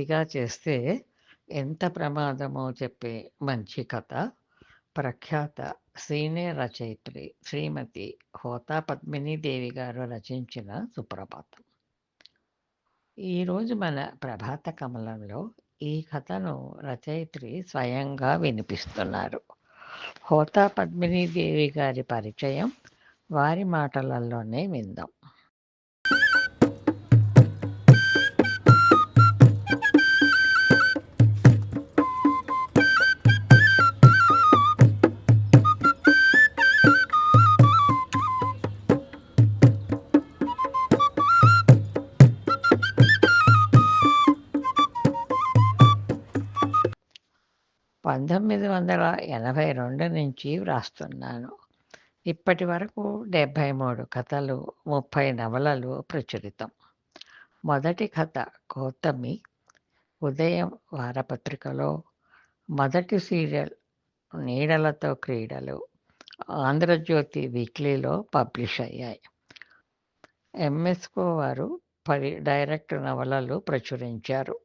ఏదైనా అతిగా చేస్తే ఎంత ప్రమాదమో చెప్పే మంచి కథ. ప్రఖ్యాత సీనియర్ రచయిత్రి శ్రీమతి హోతా పద్మినీదేవి గారు రచించిన సుప్రభాతం. ఈరోజు మన ప్రభాత కమలంలో ఈ కథను రచయిత్రి స్వయంగా వినిపిస్తున్నారు. హోతా పద్మినీదేవి గారి పరిచయం వారి మాటలలోనే విందాం. పంతొమ్మిది వందల ఎనభై రెండు నుంచి వ్రాస్తున్నాను. ఇప్పటి వరకు డెబ్భై మూడు కథలు ముప్పై నవలలు ప్రచురితం. మొదటి కథ గౌతమి ఉదయం వారపత్రికలో మొదటి సీరియల్ నీడలతో క్రీడలు ఆంధ్రజ్యోతి వీక్లీలో పబ్లిష్ అయ్యాయి. ఎంఎస్కో వారు పది డైరెక్ట్ నవలలు ప్రచురించారు.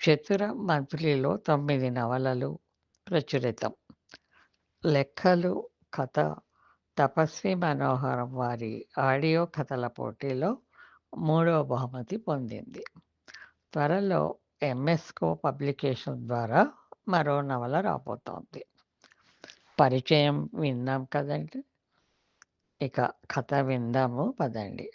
చతుర మంత్లీలో తొమ్మిది నవలలు ప్రచురితం. లెక్కలు కథ తపస్వి మనోహరం వారి ఆడియో కథల పోటీలో మూడవ బహుమతి పొందింది. త్వరలో ఎంఎస్కో పబ్లికేషన్ ద్వారా మరో నవల రాబోతోంది. పరిచయం విన్నాం కదండి. ఇక కథ విందాము పదండి.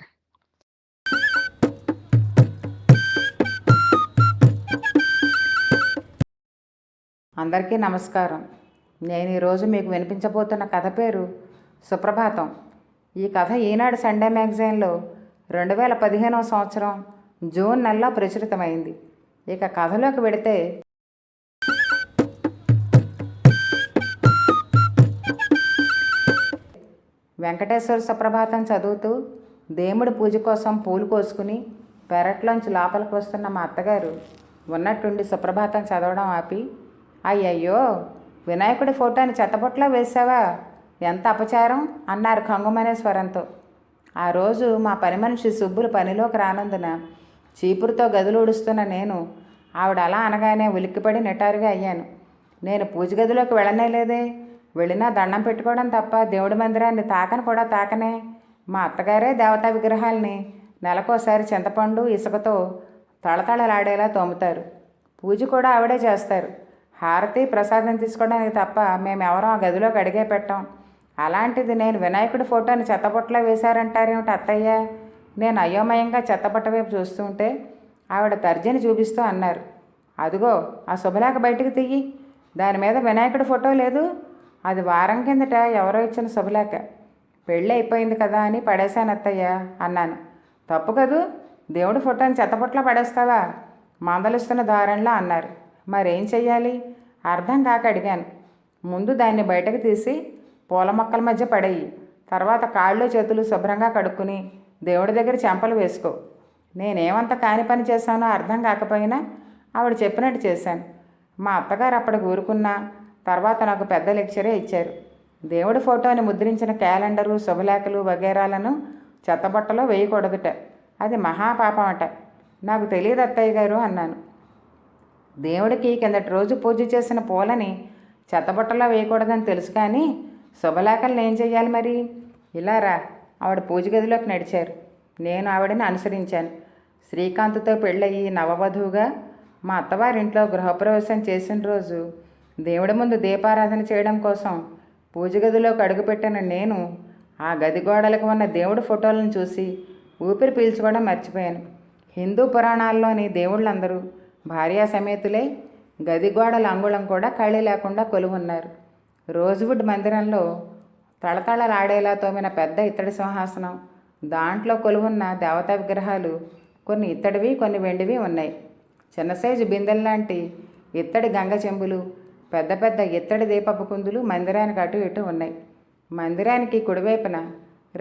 అందరికీ నమస్కారం. నేను ఈరోజు మీకు వినిపించబోతున్న కథ పేరు సుప్రభాతం. ఈ కథ ఈనాడు సండే మ్యాగజైన్లో రెండు వేల పదిహేనవ సంవత్సరం జూన్ నెలలో ప్రచురితమైంది. ఇక కథలోకి వెడితే వెంకటేశ్వర సుప్రభాతం చదువుతూ దేవుడి పూజ కోసం పూలు కోసుకుని పెరట్లోంచి లోపలికి వస్తున్న మా అత్తగారు ఉన్నట్టుండి సుప్రభాతం చదవడం ఆపి అయ్యయ్యో వినాయకుడి ఫోటోని చెత్తబొట్లో వేసావా ఎంత అపచారం? అన్నారు కంగుమనే స్వరంతో ఆ రోజు మా పని మనిషి సుబ్బులు పనిలోకి రానందున చీపురుతో గదులు ఊడుస్తున్న నేను ఆవిడ అలా అనగానే ఉలిక్కిపడి నిటారుగా అయ్యాను. నేను పూజ గదిలోకి వెళ్ళనే లేదే. వెళ్ళినా దండం పెట్టుకోవడం తప్ప దేవుడి మందిరాన్ని తాకని కూడా తాకనే. మా అత్తగారే దేవతా విగ్రహాల్ని నెలకోసారి చింతపండు ఇసుకతో తళతళలాడేలా తోముతారు. పూజ కూడా ఆవిడే చేస్తారు. హారతి ప్రసాదం తీసుకోవడానికి తప్ప మేమెవరం ఆ గదిలోకి అడిగే పెట్టాం. అలాంటిది నేను వినాయకుడి ఫోటోని చెత్తబుట్టలో వేశారంటారేమిటి అత్తయ్య? నేను అయోమయంగా చెత్తబట్ట వైపు చూస్తుంటే ఆవిడ తర్జని చూపిస్తూ అన్నారు. అదిగో ఆ శుభలేఖ బయటకు తీయి. దాని మీద వినాయకుడి ఫోటో లేదు. అది వారం కిందట ఎవరో ఇచ్చిన శుభలేఖ. పెళ్ళి అయిపోయింది కదా అని పడేశాను అత్తయ్య అన్నాను. తప్పు కదూ? దేవుడి ఫోటోని చెత్తబుట్టలో పడేస్తావా? మందలిస్తున్న దారంలో అన్నారు. మరేం చెయ్యాలి? అర్థం కాక అడిగాను. ముందు దాన్ని బయటకు తీసి పూల మొక్కల మధ్య పడేయి. తర్వాత కాళ్ళు చేతులు శుభ్రంగా కడుక్కుని దేవుడి దగ్గర చెంపలు వేసుకో. నేనేమంత కాని పని చేశానో అర్థం కాకపోయినా ఆవిడ చెప్పినట్టు చేశాను. మా అత్తగారు అప్పటికి ఊరుకున్నా తర్వాత నాకు పెద్ద లెక్చరే ఇచ్చారు. దేవుడి ఫోటోని ముద్రించిన క్యాలెండరు శుభలేఖలు వగేరాలను చెత్తబట్టలో వేయకూడదుట. అది మహాపాపం అట నాకు తెలియదు అత్తయ్య గారు అన్నాను. దేవుడికి కిందటి రోజు పూజ చేసిన పూలని చెత్తబుట్టలో వేయకూడదని తెలుసు కానీ శుభలేఖలను ఏం చెయ్యాలి మరి? ఇలా రా. ఆవిడ పూజ గదిలోకి నడిచారు. నేను ఆవిడని అనుసరించాను. శ్రీకాంత్తో పెళ్ళయి నవవధువుగా మా అత్తవారింట్లో గృహప్రవేశం చేసిన రోజు దేవుడి ముందు దీపారాధన చేయడం కోసం పూజ గదిలోకి అడుగుపెట్టిన నేను ఆ గది గోడలకు ఉన్న దేవుడి ఫోటోలను చూసి ఊపిరి పీల్చుకోవడం మర్చిపోయాను. హిందూ పురాణాల్లోని దేవుళ్ళందరూ భార్యా సమేతులే గది గోడల అంగుళం కూడా ఖాళీ లేకుండా కొలువున్నారు. రోజ్వుడ్ మందిరంలో తళతళలాడేలా తోమిన పెద్ద ఇత్తడి సింహాసనం దాంట్లో కొలువున్న దేవతా విగ్రహాలు కొన్ని ఇత్తడివి కొన్ని వెండివి ఉన్నాయి. చిన్న సైజు బిందెల్లాంటి ఇత్తడి గంగ చెంబులు పెద్ద పెద్ద ఇత్తడి దీపపు కుందులు మందిరానికి అటు ఇటు ఉన్నాయి. మందిరానికి కుడివైపున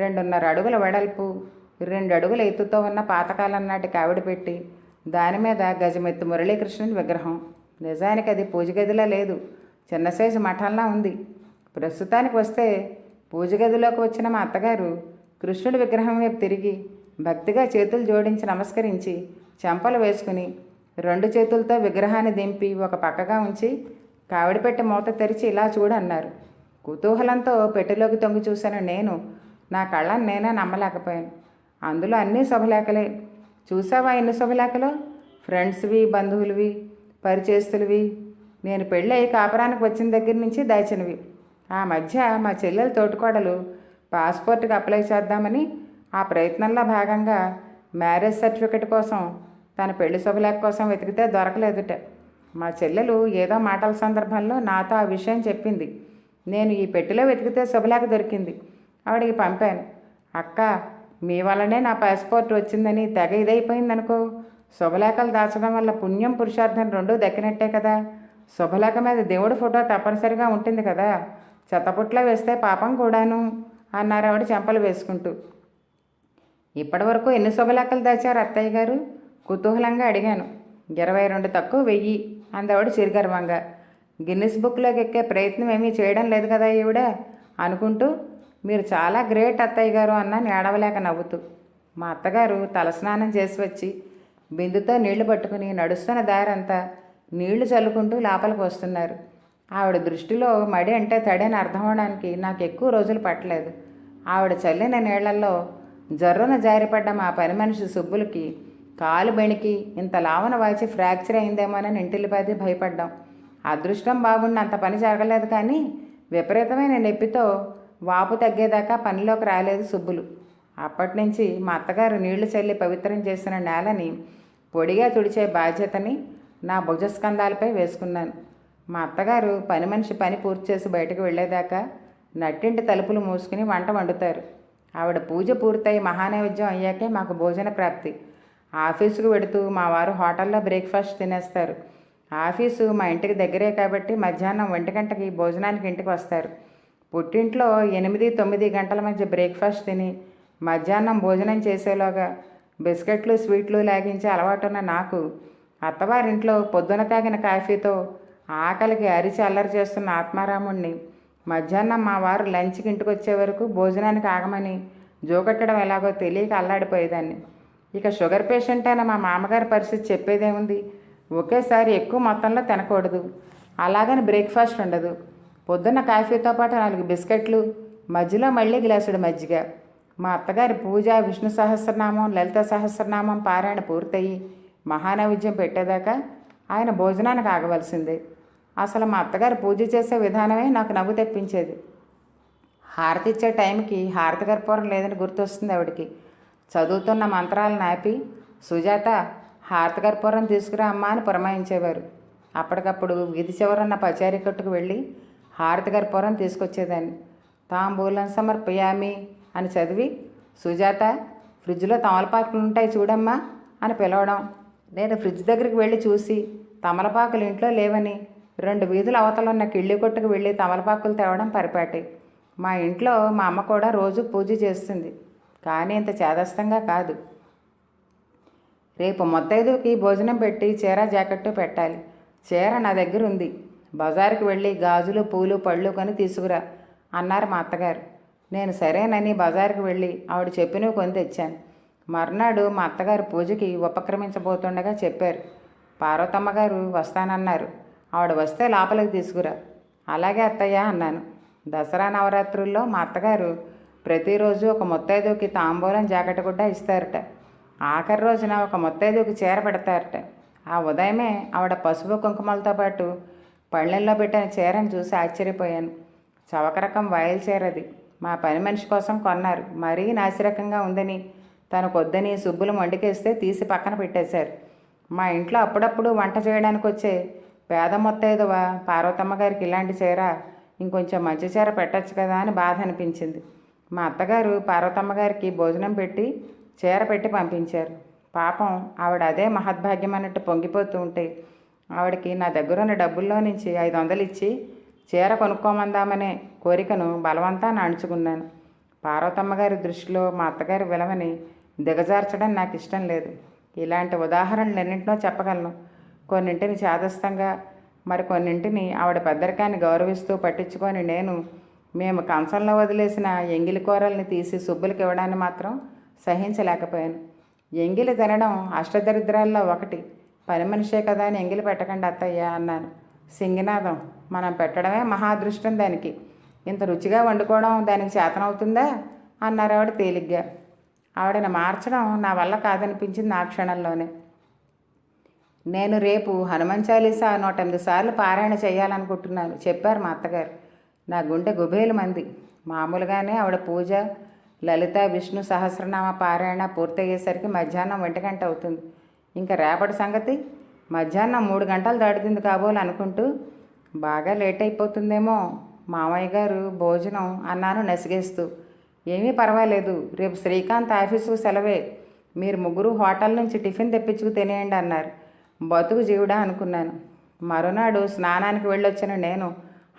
రెండున్నర అడుగుల వెడల్పు రెండు అడుగుల ఎత్తుతో ఉన్న పాతకాలం నాటి కావిడి పెట్టి దాని మీద గజమెత్తు మురళీకృష్ణుని విగ్రహం. నిజానికి అది పూజ గదిలా లేదు. చిన్న సైజు మఠంలా ఉంది. ప్రస్తుతానికి వస్తే పూజ గదిలోకి వచ్చిన మా అత్తగారు కృష్ణుడి విగ్రహం వైపు తిరిగి భక్తిగా చేతులు జోడించి నమస్కరించి చెంపలు వేసుకుని రెండు చేతులతో విగ్రహాన్ని దింపి ఒక పక్కగా ఉంచి కావిడి పెట్టి మూత తెరిచి ఇలా చూడన్నారు కుతూహలంతో పెట్టెలోకి తొంగి చూశాను నేను. నా కళ్ళని నేనే నమ్మలేకపోయాను. అందులో అన్నీ శుభలేఖలే. చూసావా ఎన్ని శుభలేఖలు? ఫ్రెండ్స్వి బంధువులవి పరిచేస్తులవి నేను పెళ్ళై కాపురానికి వచ్చిన దగ్గర నుంచి దాచినవి. ఆ మధ్య మా చెల్లెలు తోటికోడలు పాస్పోర్ట్కి అప్లై చేద్దామని ఆ ప్రయత్నంలో భాగంగా మ్యారేజ్ సర్టిఫికెట్ కోసం తన పెళ్ళి శుభలేఖ కోసం వెతికితే దొరకలేదుట. మా చెల్లెలు ఏదో మాటల సందర్భంలో నాతో ఆ విషయం చెప్పింది. నేను ఈ పెట్టెలో వెతికితే శుభలేఖ దొరికింది. ఆవిడకి పంపాను. అక్క మీ వల్లనే నా పాస్పోర్ట్ వచ్చిందని తెగ ఇదైపోయిందనుకో. శుభలేఖలు దాచడం వల్ల పుణ్యం పురుషార్థం రెండూ దక్కినట్టే కదా. శుభలేఖ మీద దేవుడి ఫోటో తప్పనిసరిగా ఉంటుంది కదా. చెత్తపుట్లో వేస్తే పాపం కూడాను అన్నారు ఆవిడ చెంపలు వేసుకుంటూ. ఇప్పటి వరకు ఎన్ని శుభలేఖలు దాచారు అత్తయ్య గారు? కుతూహలంగా అడిగాను. ఇరవై రెండు తక్కువ వెయ్యి అందవాడు చిరుగర్వంగా. గిన్నిస్ బుక్లోకి ఎక్కే ప్రయత్నం ఏమీ చేయడం లేదు కదా ఈవిడ? అనుకుంటూ మీరు చాలా గ్రేట్ అత్తయ్య గారు అన్నాను ఏడవలేక నవ్వుతూ. మా అత్తగారు తలస్నానం చేసి వచ్చి బిందుతో నీళ్ళు పట్టుకుని నడుస్తున్న దారంతా నీళ్ళు చల్లుకుంటూ లోపలికి వస్తున్నారు. ఆవిడ దృష్టిలో మడి అంటే తడని అర్థం అవడానికి నాకు ఎక్కువ రోజులు పట్టలేదు. ఆవిడ చల్లిన నీళ్ళలో జర్రున జారిపడ్డ మా పని మనిషి సుబ్బులకి కాలు బెణికి ఇంత లావన వాచి ఫ్రాక్చర్ అయిందేమోనని ఇంటిల్లిపాది భయపడ్డాం. అదృష్టం బాగుండి అంత పని జరగలేదు కానీ విపరీతమైన నొప్పితో వాపు తగ్గేదాకా పనిలోకి రాలేదు సుబ్బులు. అప్పటి నుంచి మా అత్తగారు నీళ్ళు చల్లి పవిత్రం చేసిన నేలని పొడిగా తుడిచే బాధ్యతని నా భుజస్కంధాలపై వేసుకున్నాను. మా అత్తగారు పని మనిషి పని పూర్తి చేసి బయటకు వెళ్ళేదాకా నట్టింటి తలుపులు మూసుకుని వంట వండుతారు. ఆవిడ పూజ పూర్తయి మహానైవేద్యం అయ్యాకే మాకు భోజన ప్రాప్తి. ఆఫీసుకు వెడుతూ మా వారు హోటల్లో బ్రేక్ఫాస్ట్ తినేస్తారు. ఆఫీసు మా ఇంటికి దగ్గరే కాబట్టి మధ్యాహ్నం ఒంటి గంటకి భోజనానికి ఇంటికి వస్తారు. పుట్టింట్లో ఎనిమిది తొమ్మిది గంటల మధ్య బ్రేక్ఫాస్ట్ తిని మధ్యాహ్నం భోజనం చేసేలోగా బిస్కెట్లు స్వీట్లు లాగించే అలవాటున్న నాకు అత్తవారింట్లో పొద్దున తాగిన కాఫీతో ఆకలికి అరిచి అల్లరి చేస్తున్న ఆత్మారాముణ్ణి మధ్యాహ్నం మా వారు లంచ్కి ఇంటికి వచ్చే వరకు భోజనానికి ఆగమని జోకట్టడం ఎలాగో తెలియక అల్లాడిపోయేదాన్ని. ఇక షుగర్ పేషెంట్ అయిన మా మామగారి పరిస్థితి చెప్పేదేముంది? ఒకేసారి ఎక్కువ మొత్తంలో తినకూడదు. అలాగని బ్రేక్ఫాస్ట్ ఉండదు. పొద్దున్న కాఫీతో పాటు నాలుగు బిస్కెట్లు మధ్యలో మళ్ళీ గ్లాసుడు మజ్జిగ. మా అత్తగారి పూజ విష్ణు సహస్రనామం లలిత సహస్రనామం పారాయణ పూర్తయి మహానైవేద్యం పెట్టేదాకా ఆయన భోజనానికి ఆగవలసిందే. అసలు మా అత్తగారు పూజ చేసే విధానమే నాకు నవ్వు తెప్పించేది. హారతి ఇచ్చే టైంకి హారతి కర్పూరం లేదని గుర్తొస్తుంది ఆవిడికి. చదువుతున్న మంత్రాలు నాపి సుజాత హారతి కర్పూరం తీసుకురా అమ్మా అని పురమాయించేవారు. అప్పటికప్పుడు వీధి చివరన్న పచారీ కొట్టుకు వెళ్ళి హారతి కర్పూరం తీసుకొచ్చేదాన్ని. తాంబూలం సమర్పయామి అని చదివి సుజాత ఫ్రిడ్జ్లో తమలపాకులు ఉంటాయి చూడమ్మా అని పిలవడం. నేను ఫ్రిడ్జ్ దగ్గరికి వెళ్ళి చూసి తమలపాకులు ఇంట్లో లేవని. రెండు వీధుల అవతల ఉన్న కిళ్ళి కొట్టుకు వెళ్ళి తమలపాకులు తేవడం పరిపాటి. మా ఇంట్లో మా అమ్మ కూడా రోజు పూజ చేస్తుంది. కానీ ఇంత చేదస్తంగా కాదు. రేపు మొత్తైదుకి భోజనం పెట్టి చీర జాకెట్టు పెట్టాలి. చీర నా దగ్గర ఉంది బజారుకి వెళ్ళి గాజులు పూలు పళ్ళు కొని తీసుకురా అన్నారు మా అత్తగారు. నేను సరేనని బజారుకి వెళ్ళి ఆవిడ చెప్పినవి కొని తెచ్చాను. మర్నాడు మా అత్తగారు పూజకి ఉపక్రమించబోతుండగా చెప్పారు. పార్వతమ్మ గారు వస్తానన్నారు. ఆవిడ వస్తే లోపలికి తీసుకురా. అలాగే అత్తయ్య అన్నాను. దసరా నవరాత్రుల్లో మా అత్తగారు ప్రతిరోజు ఒక ముత్తైదుకి తాంబూలం జాకెట్ గుడ్డ ఇస్తారట. ఆఖరి రోజున ఒక ముత్తైదుకి చీర పెడతారట. ఆ ఉదయమే ఆవిడ పసుపు కుంకుమలతో పాటు పళ్ళల్లో పెట్టిన చీరను చూసి ఆశ్చర్యపోయాను. చవక రకం చీర చీరది. మా పని మనిషి కోసం కొన్నారు. మరీ నాసిరకంగా ఉందని. తనకు వద్దని సుబ్బులు వండికేస్తే తీసి పక్కన పెట్టేశారు. మా ఇంట్లో అప్పుడప్పుడు వంట చేయడానికి వచ్చే పేద మొత్తైదువ పార్వతమ్మ గారికి ఇలాంటి చీర ఇంకొంచెం మంచి చీర పెట్టచ్చు కదా అని బాధ అనిపించింది. మా అత్తగారు పార్వతమ్మ గారికి భోజనం పెట్టి చీర పెట్టి పంపించారు. పాపం ఆవిడ అదే మహద్భాగ్యం అన్నట్టు పొంగిపోతూ ఉంటే ఆవిడకి నా దగ్గర ఉన్న డబ్బుల్లో నుంచి ఐదు వందలు ఇచ్చి చీర కొనుక్కోమందామనే కోరికను బలవంతాన్ని అణుచుకున్నాను పార్వతమ్మ గారి దృష్టిలో మా అత్తగారి విలువని దిగజార్చడం నాకు ఇష్టం లేదు. ఇలాంటి ఉదాహరణలు ఎన్నింటినో చెప్పగలను. కొన్నింటిని చాదస్తంగా మరి కొన్నింటిని ఆవిడ పెద్దరికాన్ని గౌరవిస్తూ పట్టించుకొని నేను మేము కంచంలో వదిలేసిన ఎంగిలి కూరల్ని తీసి సుబ్బులకి ఇవ్వడాన్ని మాత్రం సహించలేకపోయాను. ఎంగిలి తినడం అష్టదరిద్రాల్లో ఒకటి. పని మనిషే కదా అని ఎంగిలి పెట్టకండి అత్తయ్య అన్నాను సింగినాథం మనం పెట్టడమే మహాదృష్టం దానికి. ఇంత రుచిగా వండుకోవడం దానికి చేతనవుతుందా? అన్నారు ఆవిడ తేలిగ్గా. ఆవిడని మార్చడం నా వల్ల కాదనిపించింది ఆ క్షణంలోనే. నేను రేపు హనుమాన్ చాలీసా నూట ఎనిమిది సార్లు పారాయణ చేయాలనుకుంటున్నాను చెప్పారు మా అత్తగారు. నా గుండె గుబేలు మంది. మామూలుగానే ఆవిడ పూజ లలిత విష్ణు సహస్రనామ పారాయణ పూర్తయ్యేసరికి మధ్యాహ్నం ఒంటి గంట అవుతుంది. ఇంకా రేపటి సంగతి. మధ్యాహ్నం మూడు గంటలు దాడుతుంది కాబోలు అనుకుంటూ బాగా లేట్ అయిపోతుందేమో. మామయ్య గారు భోజనం అన్నాను నసిగేస్తూ. ఏమీ పర్వాలేదు రేపు శ్రీకాంత్ ఆఫీసుకు సెలవే. మీరు ముగ్గురు హోటల్ నుంచి టిఫిన్ తెప్పించుకు తినేయండి అన్నారు. బతుకు జీవుడా అనుకున్నాను. మరునాడు స్నానానికి వెళ్ళొచ్చిన నేను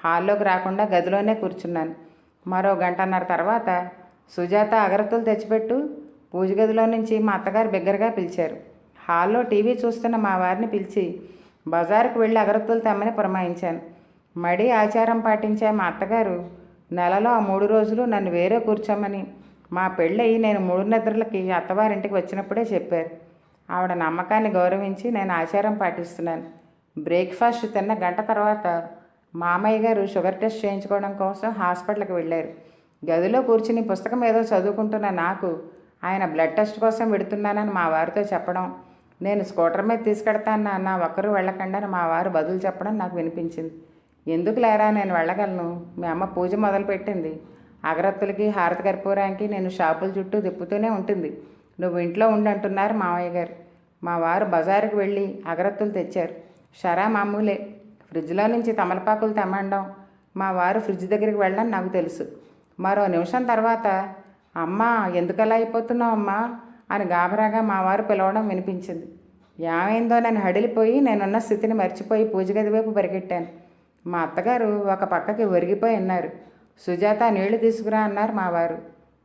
హాల్లోకి రాకుండా గదిలోనే కూర్చున్నాను. మరో గంటన్నర తర్వాత సుజాత అగరత్తులు తెచ్చిపెట్టు పూజ గదిలో నుంచి మా అత్తగారు బిగ్గరగా పిలిచారు. హాల్లో టీవీ చూస్తున్న మా వారిని పిలిచి బజారుకు వెళ్ళి అగరత్తులు తెమ్మని పురమాయించాను. మడి ఆచారం పాటించే మా అత్తగారు నెలలో ఆ మూడు రోజులు నన్ను వేరే కూర్చోమని మా పెళ్ళయి నేను మూడు నిద్రలకి అత్తవారింటికి వచ్చినప్పుడే చెప్పారు. ఆవిడ నమ్మకాన్ని గౌరవించి నేను ఆచారం పాటిస్తున్నాను. బ్రేక్ఫాస్ట్ తిన్న గంట తర్వాత మామయ్య గారు షుగర్ టెస్ట్ చేయించుకోవడం కోసం హాస్పిటల్కి వెళ్ళారు. గదిలో కూర్చుని పుస్తకం ఏదో చదువుకుంటున్న నాకు ఆయన బ్లడ్ టెస్ట్ కోసం పెడుతున్నానని మా వారితో చెప్పడం నేను స్కూటర్ మీద తీసుకెడతాను నాన్న ఒక్కరు వెళ్ళకండి అని మా వారు బదులు చెప్పడం నాకు వినిపించింది. ఎందుకు లేరా నేను వెళ్ళగలను? మీ అమ్మ పూజ మొదలుపెట్టింది. అగరత్తులకి హారతి కర్పూరానికి నేను షాపుల చుట్టూ తిప్పుతూనే ఉంటుంది. నువ్వు ఇంట్లో ఉండంటున్నారు మావయ్య గారు. మా వారు బజారుకు వెళ్ళి అగరత్తులు తెచ్చారు. షరా మామూలే. ఫ్రిడ్జ్లో నుంచి తమలపాకులు తెమ్మండం మా వారు ఫ్రిడ్జ్ దగ్గరికి వెళ్ళడం నాకు తెలుసు. మరో నిమిషం తర్వాత అమ్మా ఎందుకలా అయిపోతున్నావు అమ్మా? అని గాబరాగా మా వారు పిలవడం వినిపించింది. ఏమైందో నేను హడిలిపోయి నేనున్న స్థితిని మర్చిపోయి పూజ గది వైపు పరిగెట్టాను. మా అత్తగారు ఒక పక్కకి ఒరిగిపోయి ఉన్నారు సుజాత నీళ్ళు తీసుకురా అన్నారు మా వారు.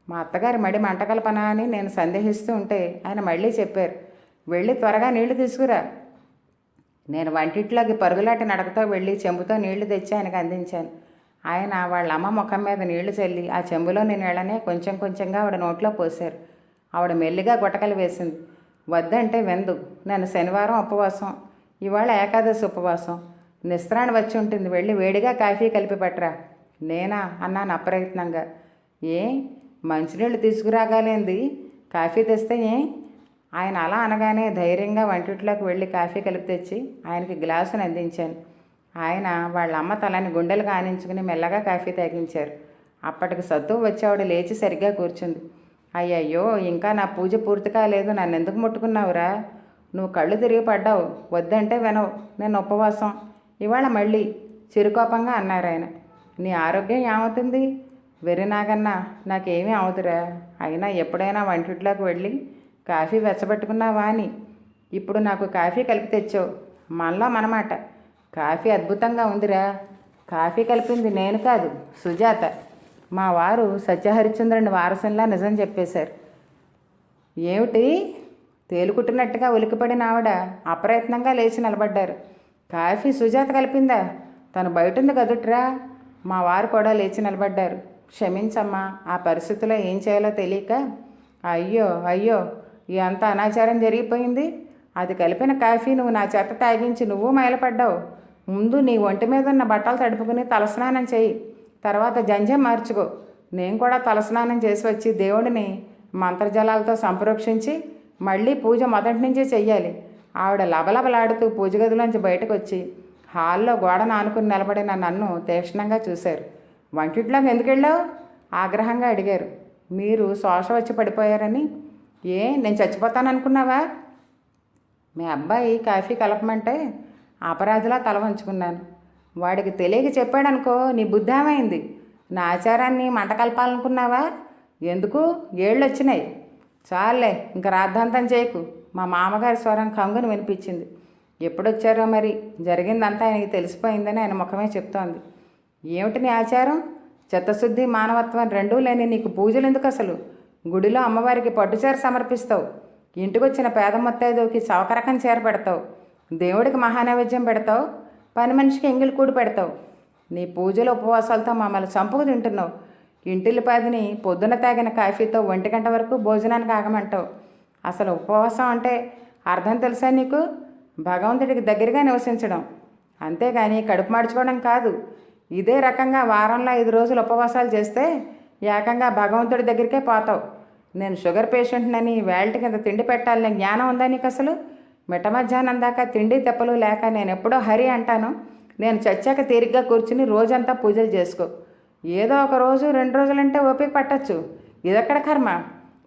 మా అత్తగారి మడి మంట అని నేను సందేహిస్తూ ఉంటే ఆయన మళ్ళీ చెప్పారు. వెళ్ళి త్వరగా నీళ్ళు తీసుకురా. నేను వంటింట్లోకి పరుగులాటి నడకతో వెళ్ళి చెంబుతో నీళ్ళు తెచ్చి ఆయనకు అందించాను. ఆయన వాళ్ళ అమ్మ ముఖం మీద నీళ్ళు చల్లి ఆ చెంబులోని నీళ్ళనే కొంచెం కొంచెంగా ఆవిడ నోట్లో పోశారు. ఆవిడ మెల్లిగా గుటకలు వేసింది. వద్దంటే వెందు నేను శనివారం ఉపవాసం ఇవాళ ఏకాదశి ఉపవాసం. నిస్త్రాన్ని వచ్చి ఉంటుంది. వెళ్ళి వేడిగా కాఫీ కలిపి పట్టరా? నేనా? అన్నాను అప్రయత్నంగా. ఏ? మంచినీళ్ళు తీసుకురాగాలేంది? కాఫీ తెస్తే ఏ? ఆయన అలా అనగానే ధైర్యంగా వంటింట్లోకి వెళ్ళి కాఫీ కలిపి తెచ్చి ఆయనకి గ్లాసును అందించాను. ఆయన వాళ్ళ అమ్మ తలని గుండెలు కానించుకుని మెల్లగా కాఫీ తాగించారు. అప్పటికి సత్తు వచ్చేవాడు లేచి సరిగ్గా కూర్చుంది. అయ్యయ్యో ఇంకా నా పూజ పూర్తి కాలేదు. నన్ను ఎందుకు ముట్టుకున్నావురా? నువ్వు కళ్ళు తిరిగి పడ్డావు. వద్దంటే వినవు. నేను ఉపవాసం. ఇవాళ మళ్ళీ చిరుకోపంగా అన్నారు ఆయన. నీ ఆరోగ్యం ఏమవుతుంది? వెరినాగన్నా నాకేమీ అవుతురా అయినా ఎప్పుడైనా వంటింట్లోకి వెళ్ళి కాఫీ వెచ్చబెట్టుకున్నావా అని. ఇప్పుడు నాకు కాఫీ కలిపి తెచ్చావు. మనలో మనమాట. కాఫీ అద్భుతంగా ఉందిరా. కాఫీ కలిపింది నేను కాదు సుజాత. మా వారు సత్యహరిచంద్రుని వారసంలా నిజం చెప్పేశారు. ఏమిటి? తేలుకుట్టినట్టుగా ఉలికిపడిన ఆవిడ అప్రయత్నంగా లేచి నిలబడ్డారు. కాఫీ సుజాత కలిపిందా? తను బయటుంది కదుట్రా? మా వారు కూడా లేచి నిలబడ్డారు. క్షమించమ్మా ఆ పరిస్థితిలో ఏం చేయాలో తెలియక. అయ్యో అయ్యో ఎంత అనాచారం జరిగిపోయింది. అది కలిపిన కాఫీ నువ్వు నా చేత తాగించి నువ్వు మైలపడ్డావు. ముందు నీ ఒంటి మీద ఉన్న బట్టలు తడుపుకుని తలస్నానం చేయి. తర్వాత జంజం మార్చుకో. నేను కూడా తలస్నానం చేసి వచ్చి దేవుడిని మంత్రజలాలతో సంప్రోక్షించి మళ్ళీ పూజ మొదటి నుంచే చెయ్యాలి. ఆవిడ లబలబలాడుతూ పూజ గదిలోంచి బయటకు వచ్చి హాల్లో గోడ నానుకుని నిలబడిన నన్ను తీక్షణంగా చూశారు. వంటిట్లోకి ఎందుకు వెళ్ళావు? ఆగ్రహంగా అడిగారు. మీరు శోష వచ్చి పడిపోయారని. ఏ నేను చచ్చిపోతాను అనుకున్నావా మీ అబ్బాయి కాఫీ కలపమంటే అపరాధిలా తల వంచుకున్నాను. వాడికి తెలియక చెప్పాడనుకో నీ బుద్ధమైంది నా ఆచారాన్ని మంట కలపాలనుకున్నావా ఎందుకు? ఏళ్ళు వచ్చినాయి చాలే ఇంకా రాద్ధాంతం చేయకు. మా మామగారి స్వరం కంగుని వినిపించింది. ఎప్పుడొచ్చారో మరి? జరిగిందంతా ఆయనకి తెలిసిపోయిందని ఆయన ముఖమే చెప్తోంది. ఏమిటి నీ ఆచారం? చిత్తశుద్ధి మానవత్వం రెండూ లేని నీకు పూజలు ఎందుకు అసలు గుడిలో అమ్మవారికి పట్టుచీర సమర్పిస్తావు. ఇంటికొచ్చిన పేద మొత్తైదుకి చవకరకం చీర పెడతావు. దేవుడికి మహానైవేద్యం పెడతావు. పని మనిషికి ఎంగిలి కూడి పెడతావు. నీ పూజలు ఉపవాసాలతో మమ్మల్ని చంపుకు తింటున్నావు. ఇంటిల్లిపాదిని పొద్దున తాగిన కాఫీతో ఒంటి గంట వరకు భోజనానికి ఆగమంటావు. అసలు ఉపవాసం అంటే అర్థం తెలుసా నీకు? భగవంతుడికి దగ్గరగా నివసించడం. అంతేగాని కడుపు మార్చుకోవడం కాదు. ఇదే రకంగా వారంలో ఐదు రోజులు ఉపవాసాలు చేస్తే ఏకంగా భగవంతుడి దగ్గరికే పోతావు. నేను షుగర్ పేషెంట్నని వేల్ట్ కింద తిండి పెట్టాలనే జ్ఞానం ఉందా నీకు అసలు? మిట మధ్యాహ్నం దాకా తిండి తెప్పలు లేక నేను ఎప్పుడో హరి అంటాను నేను చచ్చాక తీరిగ్గా కూర్చుని రోజంతా పూజలు చేసుకో. ఏదో ఒక రోజు రెండు రోజులంటే ఓపిక పట్టచ్చు. ఇదెక్కడ కర్మ?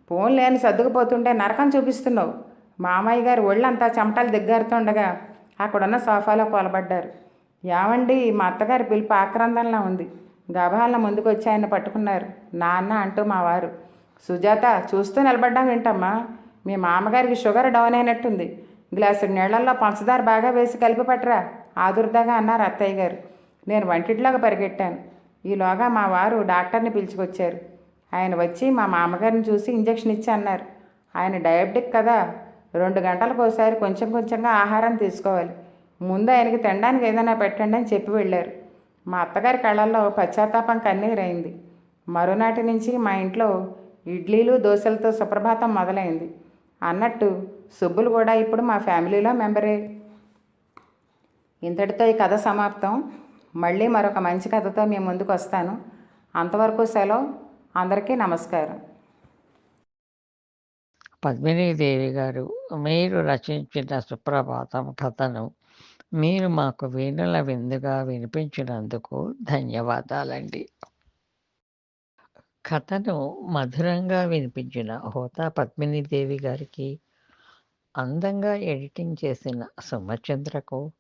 ఫోన్ లేని సర్దుకుపోతుంటే నరకం చూపిస్తున్నావు. మామయ్య గారు ఒళ్ళంతా చెమటలు దిగ్గారుతుండగా అక్కడున్న సోఫాలో కొలబడ్డారు. ఏమండి మా అత్తగారి పిలుపు ఆక్రందంలా ఉంది. గభాల ముందుకు వచ్చి ఆయన పట్టుకున్నారు. నాన్న అంటూ మా వారు సుజాత చూస్తూ నిలబడ్డాం వింటమ్మా. మీ మామగారికి షుగర్ డౌన్ అయినట్టుంది. గ్లాసు నీళ్ళలో పంచదార బాగా వేసి కలిపి పట్టరా ఆదుర్దాగా అన్నారు అత్తయ్య గారు. నేను వంటింట్లోకి పరిగెట్టాను. ఈలోగా మా వారు డాక్టర్ని పిలుచుకొచ్చారు. ఆయన వచ్చి మా మామగారిని చూసి ఇంజక్షన్ ఇచ్చి అన్నారు. ఆయన డయాబెటిక్ కదా రెండు గంటలకు ఒకసారి కొంచెం కొంచెంగా ఆహారం తీసుకోవాలి. ముందు ఆయనకి తినడానికి ఏదైనా పెట్టండి అని చెప్పి వెళ్ళారు. మా అత్తగారి కళ్ళల్లో పశ్చాత్తాపం కన్నీరైంది. మరునాటి నుంచి మా ఇంట్లో ఇడ్లీలు దోశలతో సుప్రభాతం మొదలైంది. అన్నట్టు సుబ్బులు కూడా ఇప్పుడు మా ఫ్యామిలీలో మెంబరే. ఇంతటితో ఈ కథ సమాప్తం. మళ్ళీ మరొక మంచి కథతో మీ ముందుకు వస్తాను. అంతవరకు సెలవు. అందరికీ నమస్కారం. పద్మినీదేవి గారు మీరు రచించిన సుప్రభాతం కథను మీరు మాకు వీణుల విందుగా వినిపించినందుకు ధన్యవాదాలండి. కథను మధురంగా వినిపించిన హోతా పద్మినీదేవి గారికి అందంగా ఎడిటింగ్ చేసిన సుమచంద్రకు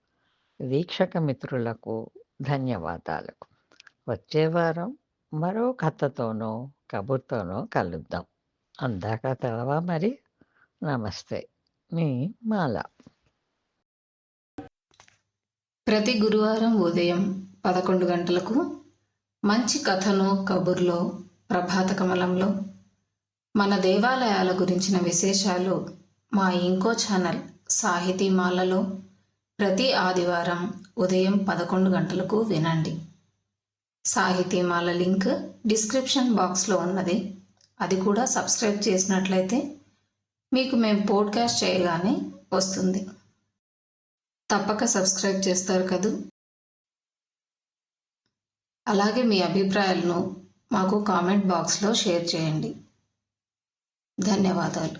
వీక్షక మిత్రులకు ధన్యవాదాలు. వచ్చే వారం మరో కథతోనో కబుర్తోనో కలుద్దాం. అందాక తెలవా మరి? నమస్తే. మీ మాల. ప్రతి గురువారం ఉదయం పదకొండు గంటలకు మంచి కథను కబుర్లో ప్రభాత కమలంలో మన దేవాలయాల గురించిన విశేషాలు మా ఇంకో ఛానల్ సాహితీమాలలో ప్రతి ఆదివారం ఉదయం పదకొండు గంటలకు వినండి. సాహితీమాల లింక్ డిస్క్రిప్షన్ బాక్స్లో ఉన్నది. అది కూడా సబ్స్క్రైబ్ చేసినట్లయితే మీకు మేము పోడ్కాస్ట్ చేయగానే వస్తుంది. తప్పక సబ్స్క్రైబ్ చేస్తారు కదూ? అలాగే మీ అభిప్రాయాలను మాకు కామెంట్ బాక్స్లో షేర్ చేయండి. ధన్యవాదాలు.